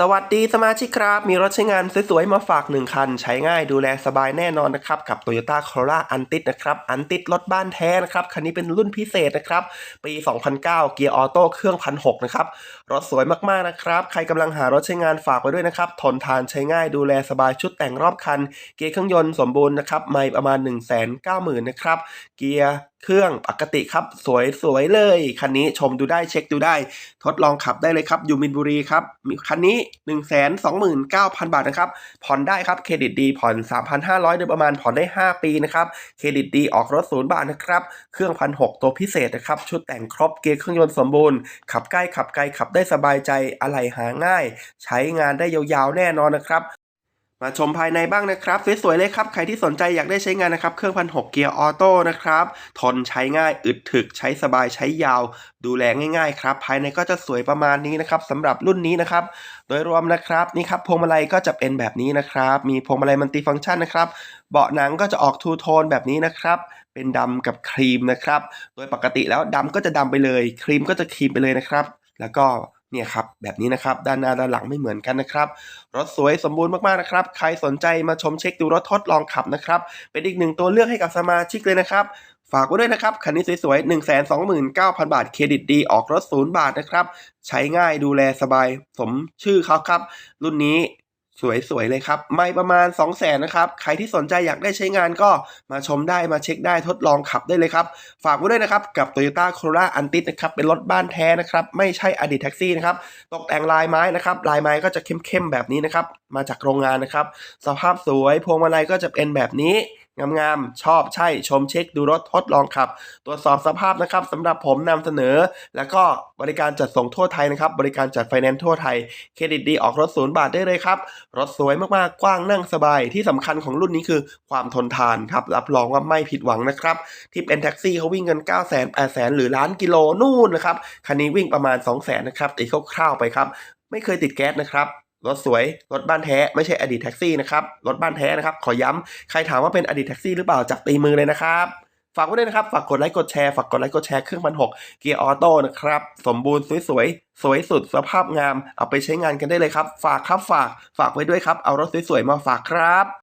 สวัสดีสมาชิกครับ มีรถใช้งานสวยๆ มาฝาก1คัน ใช้ง่ายดูแลสบายแน่นอนนะครับ กับ Toyota Corolla a n t i s นะครับ a n t i s รถบ้านแท้นะครับ คันนี้เป็นรุ่นพิเศษนะครับ ปี 2009 เกียร์ออโต้เครื่อง1,600นะครับ รถสวยมากๆนะครับ ใครกำลังหารถใช้งานฝากไว้ด้วยนะครับ ทนทานใช้ง่ายดูแลสบายชุดแต่งรอบคัน เกียร์เครื่องยนต์สมบูรณ์นะครับ ไม่ประมาณ 1 9 0 0 0 0นะครับ เกียร์ เครื่องปกติครับ สวยๆเลย คันนี้ชมดูได้เช็คดูได้ ทดลองขับได้เลยครับ อยู่มินบุรีครับมีคันนี้ 1 2 9 0 0 0 บาทนะครับ ผ่อนได้ครับ เครดิตดีผ่อน 3,500โดยประมาณผ่อนได้ 5 ปีนะครับ เครดิตดีออกรถศูนย์บาทนะครับ เครื่องพันหตัวพิเศษนะครับ ชุดแต่งครบเกียร์เครื่องยนต์สมบูรณ์ ขับใกล้ขับไกลขับได้สบายใจอะไหล่หาง่าย ใช้งานได้ยาวๆแน่นอนนะครับ มาชมภายในบ้างนะครับ สวยๆเลยครับ ใครที่สนใจอยากได้ใช้งานนะครับ เครื่องพันหเกียร์ออโต้นะครับ ทนใช้ง่ายอึดถึกใช้สบายใช้ยาว ดูแลง่ายๆครับ ภายในก็จะสวยประมาณนี้นะครับสำหรับรุ่นนี้นะครับ โดยรวมนะครับนี่ครับพวงมาลัยก็จะเป็นแบบนี้นะครับ มีพวงมาลัยมัลติฟังก์ชันนะครับ เบาะหนังก็จะออกทูโทนแบบนี้นะครับเป็นดำกับครีมนะครับ โดยปกติแล้วดำก็จะดำไปเลย ครีมก็จะครีมไปเลยนะครับ แล้วก็ เนี่ยครับแบบนี้นะครับด้านหน้าด้านหลังไม่เหมือนกันนะครับ รถสวยสมบูรณ์มากๆนะครับใครสนใจมาชมเช็คดูรถทดลองขับนะครับเป็นอีกหนึ่งตัวเลือกให้กับสมาชิกเลยนะครับฝากไว้ด้วยนะครับ คันนี้สวยๆ 1 2 9 0 0 0 บาท เครดิตดี ออกรถศูนย์บาทนะครับ ใช้ง่ายดูแลสบาย สมชื่อเขาครับ รุ่นนี้ สวยๆเลยครับ ไม่ประมาณ 2 0 0แสนนะครับ ใครที่สนใจอยากได้ใช้งานก็มาชมได้มาเช็คได้ทดลองขับได้เลยครับ ฝากไว้ด้วยนะครับ กับ Toyota Corolla a n t i s นะครับ เป็นรถบ้านแท้นะครับ ไม่ใช่อดีตแท็กซี่นะครับ ตกแต่งลายไม้นะครับ ลายไม้ก็จะเข้มๆแบบนี้นะครับ มาจากโรงงานนะครับ สภาพสวยพวงมาลัยก็จะเป็นแบบนี้งามๆ ชอบใช่ชมเช็คดูรถทดลองขับ ตรวจสอบสภาพนะครับสำหรับผมนำเสนอ แล้วก็บริการจัดส่งทั่วไทยนะครับ บริการจัดไฟแนนซ์ทั่วไทย เครดิตดีออกรถศูนย์บาทได้เลยครับ รถสวยมากๆ กว้างนั่งสบาย ที่สำคัญของรุ่นนี้คือความทนทานครับ รับรองว่าไม่ผิดหวังนะครับ ที่เป็นแท็กซี่เขาวิ่งกัน 9 0 0 0 0 0 8 0 0 0 หรือล้านกิโลนู่นนะครับ คันนี้วิ่งประมาณ 2 0 0 0 0 0นะครับตีคร่าวๆไปครับ ไม่เคยติดแก๊สนะครับ รถสวย รถบ้านแท้ไม่ใช่อดีตแท็กซี่นะครับ รถบ้านแท้นะครับ ขอย้ำใครถามว่าเป็นอดีตแท็กซี่หรือเปล่าจับตีมือเลยนะครับฝากไว้ด้วยนะครับ ฝากกดไลค์กดแชร์ ฝากกดไลค์กดแชร์เครื่องพันหกเกียร์ออโต้นะครับ สมบูรณ์สวยๆ สวยสุดสภาพงาม เอาไปใช้งานกันได้เลยครับ ฝากครับฝาก ฝากไว้ด้วยครับ เอารถสวยๆ มาฝากครับ